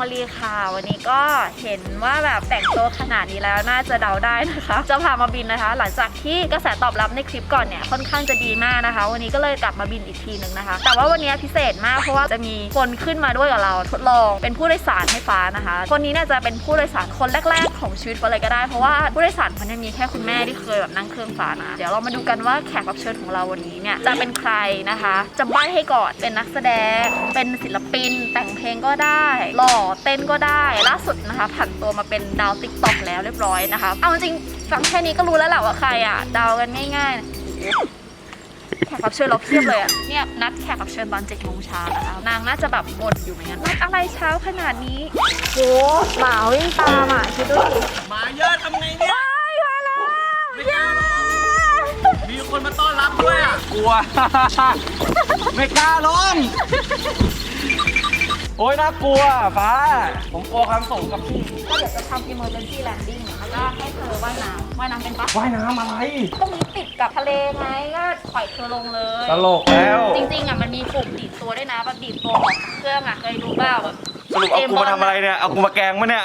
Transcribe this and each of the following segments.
วลีค่ะ วันนี้ก็เห็นว่าแบบแต่งตัวขนาดนี้แล้วน่าจะเดาได้นะคะ จะพามาบินนะคะ หลังจากที่กระแสตอบรับในคลิปก่อนเนี่ยค่อนข้างจะดีมากนะคะ วันนี้ก็เลยกลับมาบินอีกทีหนึ่งนะคะ แต่ว่าวันนี้พิเศษมากเพราะว่าจะมีคนขึ้นมาด้วยกับเราทดลองเป็นผู้โดยสารให้ฟ้านะคะ คนนี้เนี่ยจะเป็นผู้โดยสารคนแรก ๆ ของชีวิตฟ้าเลยก็ได้ เพราะว่าผู้โดยสารคนนี้มีแค่คุณแม่ที่เคยแบบนั่งเครื่องฟ้านะเดี๋ยวเรามาดูกันว่าแขกรับเชิญของเราวันนี้เนี่ยจะเป็นใครนะคะจะใบ้ให้ก่อนเป็นนักแสดง เป็นศิลปิน แต่งเพลงก็ได้หล่อเต้นก็ได้ ล่าสุดนะคะผันตัวมาเป็นดาวติ๊กต็อกแล้วเรียบร้อยนะคะ เอาจริงๆฟังแค่นี้ก็รู้แล้วแหละว่าใครอะเดากันง่ายๆนะแขกรับเชิญเราเพียบเลยอะ เนี่ยนัดแขกรับเชิญตอนเจ็ดโมงเช้านะคะนางน่าจะแบบบ่นอยู่เหมือนกันนัดอะไรเช้าขนาดนี้โหหมาวิ่งตามอะคิดดูดิหมาเยอะทำไงเนี่ยว้ายมาแล้วไม่กล้าลงมีคนมาต้อนรับด้วยอะกลัว ไม่กล้าลง โอ้ยน่ากลัวฟ้า ผมกลัวความสูงกับพี่ก็เดี๋ยวจะทำ emergency landing แล้วก็ให้เธอว่ายน้ำว่ายน้ำเป็นปะว่ายน้ำอะไรตรงนี้ติดกับทะเลไงก็ปล่อยเธอลงเลย ตลกแล้ว จริงๆอะมันมีปุ่มดีดตัวด้วยนะแบบดีดตัวออกจากเครื่องอะเคยดูเปล่าแบบ สรุปเอากูมาทำอะไรเนี่ย เอากูมาแกล้งมะเนี่ย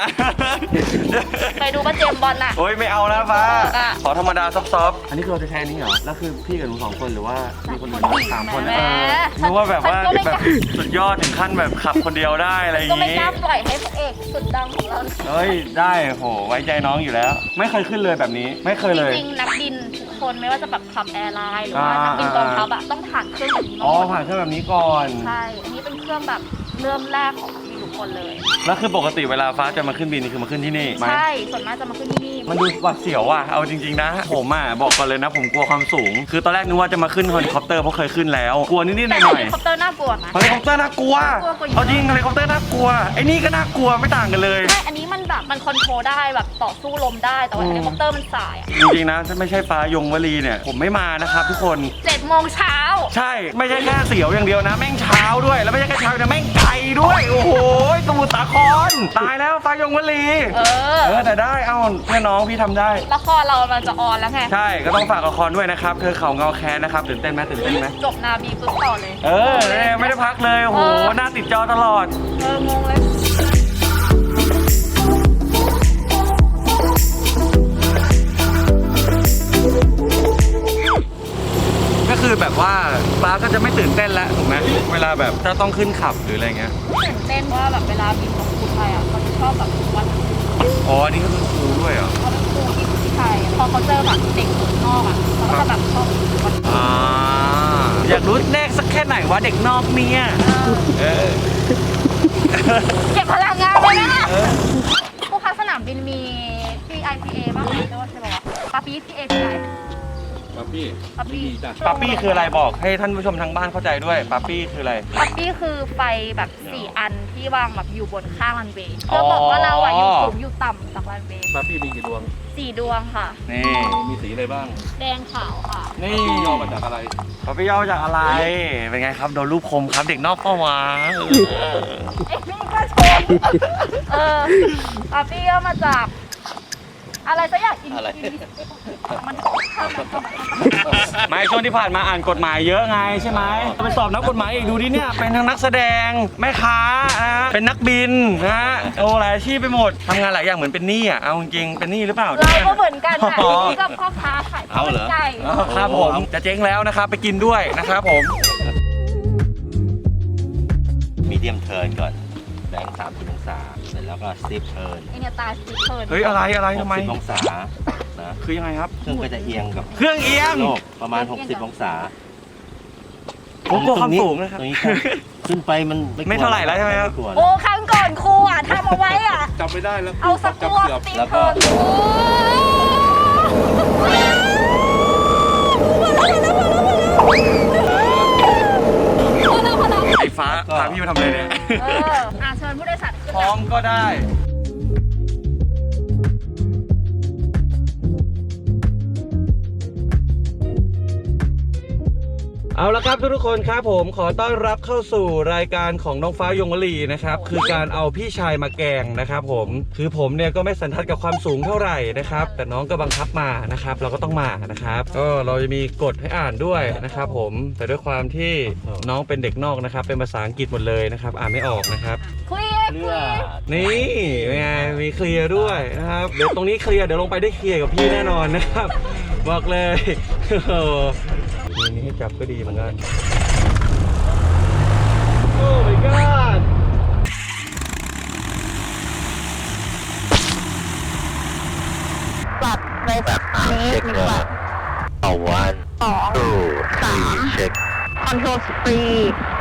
เคยดูป่ะเจมส์บอลอะ โอ้ยไม่เอาแล้วฟ้า อะ ขอธรรมดาซอฟๆอันนี้คือเราจะแค่นี้เหรอ แล้วคือพี่กับหนูสองคนหรือว่ามีคนอื่นคนอื่นสามคนแหมเออนึกว่าแบบว่าฉันก็ไม่กแบล้าบสุดยอดถึงขั้นแบบขับคนเดียวได้อะไรอย่างก็ไม่งี้ กล้าปล่อยให้พระเอกสุดดังของเรา เฮ้ยได้โหไว้ใจน้องอยู่แล้ว ไม่เคยขึ้นเลยแบบนี้ ไม่เคยเลย จริงๆนักบินทุกคนไม่ว่าจะแบบขับแอร์ไลน์หรือว่าอ่านักบินกองทัพอะต้องผ่านเครื่องแบบนี้มาอ๋อหมดผ่านเครื่องแบบนี้ก่อน ใช่ อันนี้เป็นเครื่องแบบเริ่มแรกของนักบินทุก คนเลย แล้วคือปกติเวลาฟ้าจะมาขึ้นบินนี่คือมาขึ้นที่นี่ไหมใช่ ส่วนมากจะมาขึ้นที่นี่ มันดูหวาดเสียวว่ะ เอาจริงๆนะ ผมอะบอกก่อนเลยนะ ผมกลัวความสูง คือตอนแรกนึกว่าจะมาขึ้นเฮลิคอปเตอร์เพราะเคยขึ้นแล้ว กลัวนิดๆหแต่น่เฮอยลิคอปเตอร์น่ากลัวนะ ๆเฮลิคอปเตอร์น่ากลัวกลัวกว่าอยู่ เอาจริงเฮลิคอปเตอร์น่ากลัว ไอ้นี่ก็น่ากลัวไม่ต่างกันเลยใช่อันนี้มัน แบบมันคอนโทรลได้แบบต่อสู้ลมได้แต่ว่าอืมเฮลิคอปเตอร์มันสายอะจริงๆนะถ้าไม่ใช่ฟ้ายงวลีเนี่ยผมไม่มานะครับทุกคน เจ็ดโมงเช้า ใช่ไม่ใช่แค่เสียวอย่างเดียวนะ แม่งเช้าด้วย แล้วไม่ใช่แค่เช้านะแม่งไกลด้วย โอ้โหสมุทรสาครตายแล้วฟ้ายงวลีเออ เออแต่ได้เอ้าเพื่อนน้องพี่ทำได้ ละครเรามันจะออนแล้วไง ใช่ก็ต้องฝากละครด้วยนะครับเธอเขาเงาแค้นนะครับตื่นเต้นไหมตื่นเต้นไหมจบนาบีปุ๊บต่อเลยเออเนี่ยไม่ได้พักเลยโอ้โหหน้าติดจอตลอด เอองงเลย คือแบบว่าฟ้าก็จะไม่ตื่นเต้นแล้วถูกไหมเวลาแบบถ้าต้องขึ้นขับหรืออะไรเงี้ยตื่นเต้นว่าแบบเวลาบินของคุณไทยอะเขาจะชอบแบบวัดอ๋ออันนี่ก็คือครูด้วยเหรอเขาเป็นครูที่ที่ไทยพอเขาเจอแบบเด็กเมืองนอกอะเขาก็จะแบบชอบวัดอ่าอยากรู้แน่สักแค่ไหนว่าเด็กนอกเนี่ยเออเก็บพลังงานไว้นะผู้ค้าสนามบินมี PIPA บ้างไหมหรือว่าใช่ป่าวะปาปี PAPI ป๊าปี้ปาปีไม่มีจ้ะปั๊ปปี้คืออะไรบอกให้ท่านผู้ชมทางบ้านเข้าใจด้วยปั๊ปปี้คืออะไรปาปีคือไฟแบบสี่อันที่วางแบบอยู่บนข้างรันเวย์อ๋เพื่ออบอกว่าเราอะอยู่สูงอยู่ต่ำจากรันเวย์ป๊าปี้มีกี่ดวง สี่ดวงค่ะ นี่ มีสีอะไรบ้างแดงขาวค่ะนี่ย่อมาจากอะไร ปั๊ปปี้ย่อมาจากอะไร เป็นไงครับโดนรูปคมครับเด็กนอกเป้าวะเอ๊ะนี่ก็ชมเออปาปี้ก็มาจาก อะไรสักอย่างอินอะไร อินมันข้ามมันเข้ามาไม่ช่วงที่ผ่านมาอ่านกฎหมายเยอะไงใช่ไหมไปสอบนักกฎหมายอีกดูดิเนี่ยเป็นทั้งนักแสดงแม่ค้านะเป็นนักบินนะโอ้หลายอาชีพไปหมดทำงานหลายอย่างเหมือนเป็นหนี้อะเอาจริงๆเป็นหนี้หรือเปล่าเราก็เหมือนกันค่ะอ๋อนี่กับพ่อค้าขายข้าวเอาเหรอมันไก่ อ๋อครับผมจะเจ๊งแล้วนะครับไปกินด้วยนะครับผม มีเดียมเทิร์นก่อนแบงค์สามสิบองศาเส ร็จแล้วก็สติปเทิร์นไอเนี่ยตาสติ๊กเกินเฮ้ยอะไรอะไรหทำกไมสิบองศานะคือยังไงครับ เครื่องก็จะเอียงกับเครื่องเอียง โลกประมาณ 60 องศาผมกลัวความสูงนะครับ ตรงนี้ครับขึ้นไปมันไม่เท่าไหร่แล้วใช่ไหมครับ กลัวโอ้ครั้งก่อนครูอะทำเอาไว้อะ จำไม่ได้แล้วเอาสจักัวเกือบตีแล้วก็เกินโอ้พอแล้วพอแล้วไอ้ฟ้าพาพี่มาทำอะไรเนี่ย เอออะ พร้อมก็ได้ เอาละครับทุกๆคนครับผมขอต้อนรับเข้าสู่รายการของน้องฟ้ายงวลีนะครับคือการเอาพี่ชายมาแกล้งนะครับผมคือผมเนี่ยก็ไม่สันทัดกับความสูงเท่าไหร่นะครับแต่น้องก็บังคับมานะครับเราก็ต้องมานะครับก็เราจะมีกฎให้อ่านด้วยนะครับผมแต่ด้วยความที่น้องเป็นเด็กนอกนะครับเป็นภาษาอังกฤษหมดเลยนะครับอ่านไม่ออกนะครับคลีย เลือนี่ไงมีเคลียร์ด้วยนะครับเดี๋ยวตรงนี้เคลียร์เดี๋ยวลงไปได้เคลียร์กับพี่แน่นอนนะครับ บอกเลยโอ้โหมีนี่ให้จับก็ดีเหมือนกัน โอ้ my god บัตรในแบบนี้ เช็ค หนึ่ง เน บั อะ ตร เอาวัน สอง ทูทรีเช็ค คอนโทรล สปรี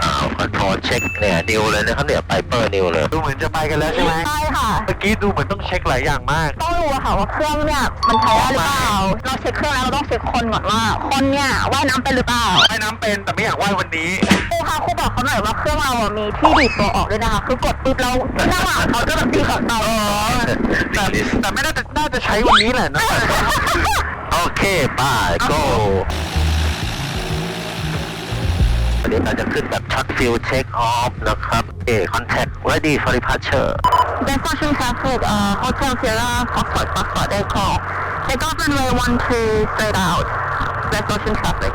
อ้าวคอนโทรลเช็คเนี่ยนิวเลยนะครับเนี่ยไ i เปอร์นิวเลยดูเหมือนจะไปกันแล้วใช่ไหมใช่ค่ะ เมื่อกี้ดูเหมือนต้องเช็คหลายอย่างมาก ต้องรู้อะค่ะว่าเครื่องเนี่ยมันใช้ได้หรือเปล่า เราเช็คเครื่องแล้วเราต้องเช็คคนก่อนว่า คนเนี่ยว่ายน้ำเป็นหรือเปล่าว่ายน้ำเป็นแต่ไม่อยากว่ายวันนี้ ครูคะครูบอกเขาหน่อยว่าเครื่องเราอะมีที่ดีดตัวออกด้วยนะคะ คือกดปุ๊บแล้วหน้าหลังเขาจะแบบดีดออกเราแต่แต่ไม่น่าจะน่าจะใช้วันนี้แหละนะ โอเคบาย go วั นนี้เราจะขึ้นแบบช็อตฟิลเช็คออฟนะครับเอ contact ready for departure Destination traffic uh Hotel Sierra Foxtrot Foxtrot Echo Take off runway one two straight out Destination traffic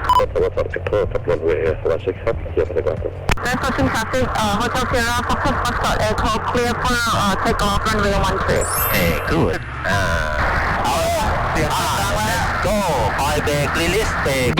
Destination traffic uh Hotel Sierra Foxtrot Foxtrot Echo clear for uh take off runway one two เอ้ good อ่าเอาเสียงดังแล้ว go คอยเบรก release เบรก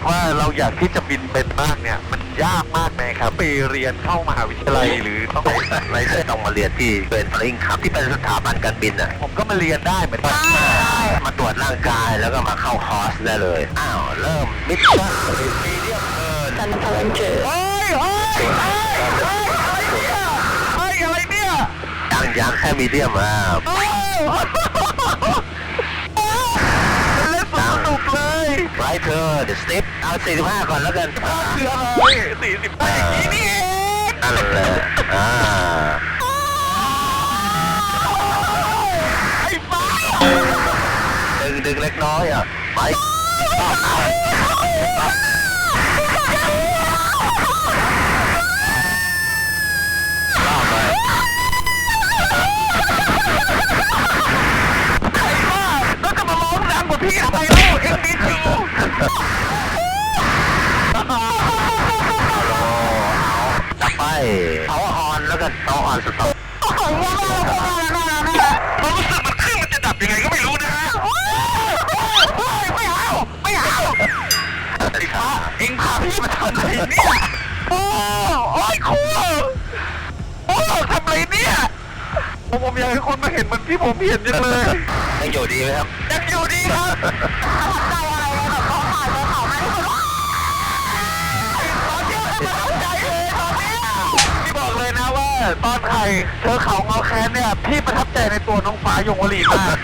ติว่าเราอยากที่จะบินเป็นมากเนี่ย มันยากมากไหมครับไปเรียนเข้ามหาวิทยาลัยหรือต้องไม่ใช่ต้องมาเรียนที่เป็นฟลิงครับที่เป็นสถาบันการบินอะผมก็มาเรียนได้เหมือนกันมาตรวจร่างกายแล้วก็มาเข้าคอร์สได้เลยอ้าวเริ่มมิชชั่นมีเดียมเกินฉันเพิ่งเจอเฮ้ยเฮ้ยเฮ้ยเฮ้ยอะไรเนี่ยยังยังแค่มีเดียมอะเฮ้ยเล่นสนุกเลยไรเธอเดี๋ยวสเต็ป เอา45ก่อนแล้วกันคืออะไรสี่สิบได้อย่างนี้นี่เองนั่นเลยอ่าไอ้บ้าดึงดึงเล็กน้อยอะไปรอบไปใครบ้าแล้วจะมาร้องดังกว่าพี่ทำไมเล่าเอ็งดีจูจั ฮอนแล้วกันเอาฮอนสต็อปความรู้สึกมันเครื่องมันจะดับยังไงก็ไม่รู้นะฮะไม่เอา ไม่เอาไอ้บ้าเอ็งพาพี่มาทำอะไรเนี่ยโอ้โอ้ยครูโอ้ทำอะไรเนี่ยผมผมอยากให้คนมาเห็นเหมันที่ผมเห็นจังเลยยังอยู่ดีไหมครับยังอยู่ดีครับ นะว่าตอนไข่เจอเขาเงาแค้นเนี่ยพี่ประทับใจในตัวน้องฟ้ายงวลีมาก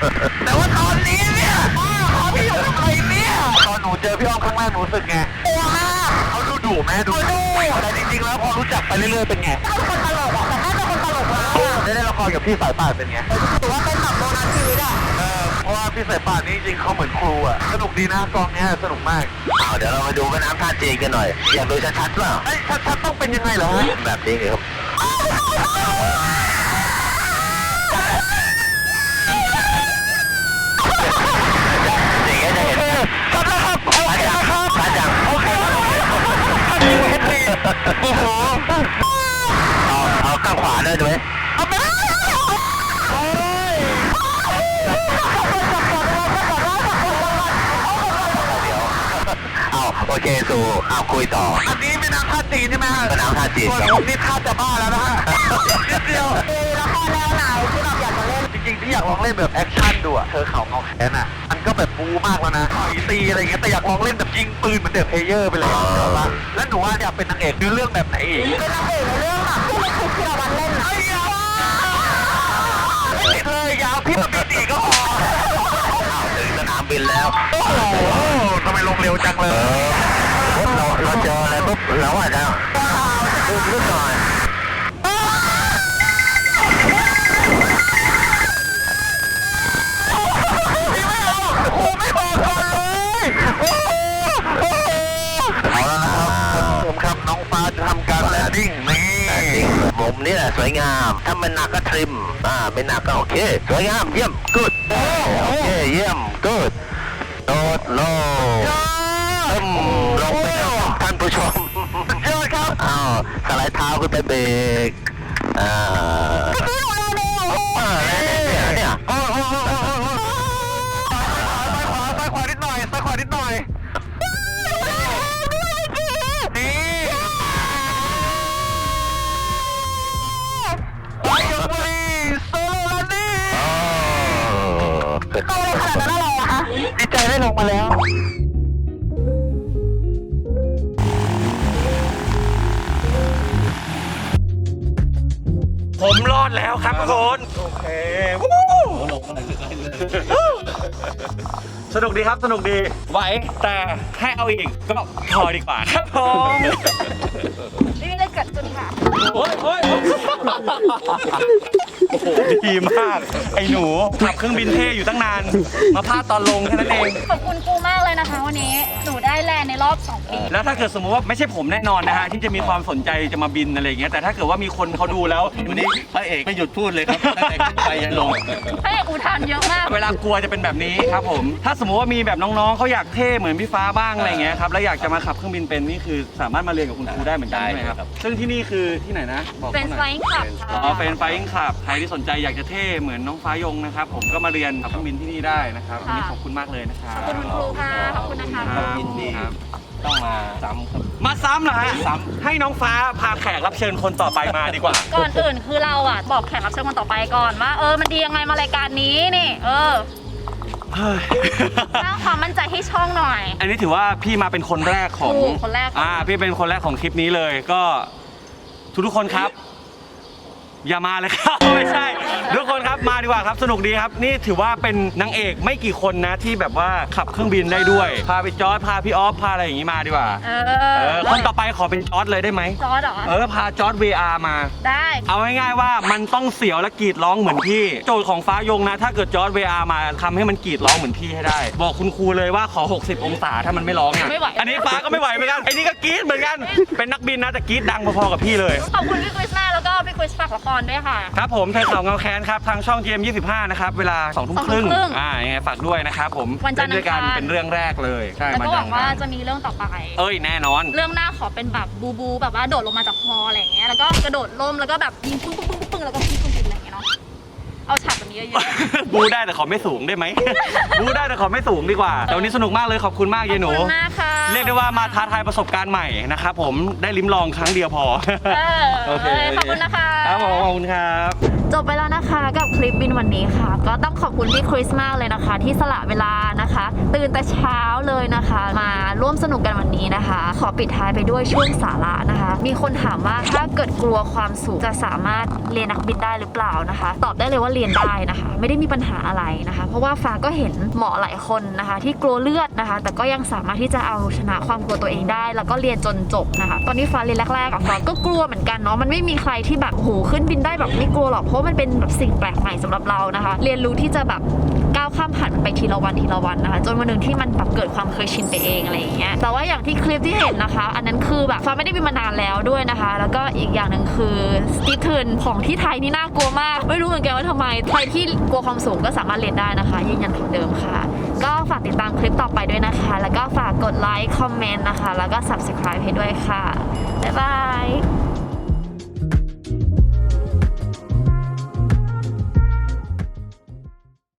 แต่ว่าตอนนี้เนี่ยป้าขอพี่อยู่ทำไมเนี่ยตอนหนูเจอพี่อ้อมครั้งแรกหนูรู้สึกไงกลัวมากเขาดูดุไหมดูดุแต่จริงๆแล้วพอรู้จักไปเรื่อยๆเป็นไงถ้าเป็นคนตลกอะแต่ถ้าเป็นคนตลกมากอะได้เล่นละครกับพี่สายป่านเป็นไงถือว่าเป็นแบบโบนัสชีวิตอะเออเพราะว่าพี่สายป่านนี่จริงๆเขาเหมือนครูอะสนุกดีนะกองเนี้ยสนุกมากเอาเดี๋ยวเรามาดูแม่น้ำท่าจีนกันหน่อย อยากดูชัดๆเปล่าเอ้ยชัดๆต้องเป็นยังไงเหรอฮะแบบนี้เลยครับ โอ้โหเอาเอาข้างขวาด้วยไหมเอาไปเลยโอ้ยเอาโอเคสู่เอาคุยต่อ อันนี้แม่น้ำท่าจีนใช่ไหมฮะแม่น้ำท่าจีนส่วนผมนี่ท่าจะบ้าแล้วนะฮะนิดเดียวมีละครแนวไหนที่เราอยากจะเล่นจริงๆที่อยากลองเล่นแบบแอคชั่นดูอะเธอเข่าเงาแค้นอะ แบบบูมากแล้วนะต่อยตีอะไรอย่างเงี้ยแต่อยากลองเล่นแบบยิงปืนเหมือนเดอะเพลเยอร์ไปเลยเอาปะแล้วหนูว่าอยากเป็นนางเอกในเรื่องแบบไหนอีกเป็นนางเอกในเรื่องค่ะที่ในคลิปที่เราวันเล่นนะไอ้ยาไม่ติดเลยอยาวพี่มาบินอีกก็พออ้าวถึงสนามบินแล้ว โอ้โหทำไมลงเร็วจังเลยปุ๊บเราเราเจออะไรปุ๊บเราอาจจะดูนิดหน่อยำการแลนดิ้งนี่จริงมุมนี่แหละสวยงาม ถ้ามันหนักก็ทริม อ่าไม่หนักก็โอเค สวยงาม เยี่ยมกูดโอเค เยี่ยมกูดโดดโลตึมลงไปแล้วท่านผู้ชมยอดครับ อ้าว สไลด์เท้าขึ้นไปเบรกอ่าอ่าเนี่ยเนี่ยโอ้โห ดีครับสนุกดีไหวแต่ให้เอาอีกก็พอดีกว่าครับผมนี่เลยเกิดจุนค่ะโอ้ยโอ้ยโอ้โหดีมาก ไอ้หนูขับเครื่องบินเท่อยู่ตั้งนาน มาพลาดตอนลงแค่นั้นเอง ขอบคุณครูมากเลยนะคะวันนี้ หนูได้แลนด์ในรอบ2ปีแล้วถ้าเกิดสมมติว่าไม่ใช่ผมแน่นอนนะฮะที่จะมีความสนใจจะมาบินอะไรอย่างเงี้ยแต่ถ้าเกิดว่ามีคนเขาดูแล้ว วันนี้พระเอกไม่หยุดพูดเลยครับตั้งแต่ขึ้นไปยันลง พระเอกอุทานเยอะมาก เวลากลัวจะเป็นแบบนี้ครับผม ถ้าสมมติว่ามีแบบน้องๆเขาอยากเท่เหมือนพี่ฟ้าบ้างอะไรอย่างเงี้ยครับแล้วอยากจะมาขับเครื่องบินเป็นนี่คือสามารถมาเรียนกับคุณครูได้เหมือนกันได้ใช่ไหมครับครับ ซึ่งที่นี่คือที่ไหนนะบอกเป็นขาไฟหน่อยขับค่ะอ๋อเป็นไฟอิงขับใครที่สนใจอยากจะเท่เหมือนน้องฟ้ายงนะครับผมก็มาเรียนขับเครื่องบินที่นี่ได้นะครับวันนี้ขอบคุณมากเลยนะครับขอบคุณคุณครูค่ะ ขอบคุณนะคะครับยินดีครับต้องมาซ้ำครับ มาซ้ำเหรอฮะซ้ให้น้องฟ้าพาแขกรับเชิญคนต่อไปมาดีกว่า ก่อนอื่นคือเราอะ บอกแขกรับเชิญคนต่อไปก่อนว่า เออมันดียังไงมารายการนี้นี่ เออเฮ้ยสร้างความมั่นใจให้ช่องหน่อย อันนี้ถือว่าพี่มาเป็นคนแรกของถูกคนแรกของอ่า พี่เป็นคนแรกของคลิปนี้เลยก็ ทุกทุกๆคนครับ อย่ามาเลยครับ ไม่ใช่ ทุกคนครับมาดีกว่าครับสนุกดีครับ นี่ถือว่าเป็นนางเอกไม่กี่คนนะที่แบบว่าขับเครื่องบินได้ด้วย พาไปจอร์ดพาพี่ออฟพาอะไรอย่างงี้มาดีกว่าเอเอออคนต่อไปขอเป็นจอร์ดเลยได้ไหมจอร์ดเหรอ เออพาจอร์ด VR มา ได้เอาง่ายๆว่ามันต้องเสียวและกรีดร้องเหมือนพี่ โจทย์ของฟ้ายงนะ ถ้าเกิดจอร์ด VR มาทำให้มันกรีดร้องเหมือนพี่ให้ได้ บอกคุณครูเลยว่าขอ 60 องศาถ้ามันไม่ร้องอะไม่ไหว อันนี้ฟ้าก็ไม่ไหวเหมือนกันไอ้นี่ก็กรีดเหมือนกันเป็นนักบินนะแต่กรีดดังพอๆกับพี่เลย ขอบคุณพี่คริสนา แล้วก็พี่คริสฝากละครด้วยค่ะ ครับผมเธอข่าวเงาแค้นครับทางช่อง GM 25นะครับเวลา2ทุ่มครึ่งสองทุ่มครึ่งอ่ายังไงฝากด้วยนะครับผมวันจันทร์เล่ด้วยกันอังคาร เป็นเรื่องแรกเลยใช่แล้วก็หวังนว่าจันทร์จะมีเรื่องต่อไป เอ้ยแน่นอน เรื่องหน้าขอเป็นแบบบูบูแบบว่าโดดลงมาจากฮออะไรอย่างเงี้ยแล้วก็กระโดดล่มแล้วก็แบบยิงปึ้งปึ้งปึ้งปึ้งแล้วก็พุ่งขึ้นบินอะไรอย่างเงี้ย เนาะเอาฉากแบบนี้เยอะบูได้แต่ขอไม่สูงได้ไหม บูได้แต่ขอไม่สูงดีกว่า แต่วันนี้สนุกมากเลยขอบคุณมากๆเยายหนูขอบคุณมากค่ะเรียกได้ว่ามาท้าทายประสบการณ์ใหม่นะครับผมได้ลิ้มลองครั้งเดียวพอ เออโอเคขอบคุณนะคะ ครับผมขอบคุณครับจบไปแล้วนะคะกับคลิปบินวันนี้ค่ะ ก็ต้องขอบคุณพี่คริสมากเลยนะคะ ที่สละเวลานะคะ ตื่นแต่เช้าเลยนะคะ มาร่วมสนุกกันวันนี้นะคะ ขอปิดท้ายไปด้วยช่วงสาระนะคะ มีคนถามว่าถ้าเกิดกลัวความสูงจะสามารถเรียนนักบินได้หรือเปล่านะคะ ตอบได้เลยว่าเรียนได้นะคะ ไม่ได้มีปัญหาอะไรนะคะ เพราะว่าฟ้าก็เห็นหมอหลายคนนะคะ ที่กลัวเลือดนะคะ แต่ก็ยังสามารถที่จะเอาชนะความกลัวตัวเองได้ แล้วก็เรียนจนจบนะคะ ตอนนี้ฟ้าเรียนแรกๆอะฟ้าก็กลัวเหมือนกันเนาะมันไม่มีใครที่แบบโหขึ้นบินได้แบบไม่กลัวหรอกราะว่ามันเป็นแบบสิ่งแปลกใหม่สำหรับเรานะคะ เรียนรู้ที่จะแบบก้าวข้ามผ่านไปทีละวันทีละวันนะคะ จนวันหนึ่งที่มันแบบเกิดความเคยชินไปเองอะไรอย่างเงี้ยแต่ว่าอย่างที่คลิปที่เห็นนะคะ อันนั้นคือแบบฟ้าไม่ได้บินมานานแล้วด้วยนะคะ แล้วก็อีกอย่างหนึ่งคือสตีเทิร์นของที่ไทยนี่น่ากลัวมาก ไม่รู้เหมือนกันว่าทำไมใครที่กลัวความสูงก็สามารถเรียนได้นะคะยืนยันคำเดิมค่ะ ก็ฝากติดตามคลิปต่อไปด้วยนะคะ แล้วก็ฝากกดไลค์คอมเมนต์นะคะ แล้วก็ subscribe ให้ด้วยค่ะบ๊ายบาย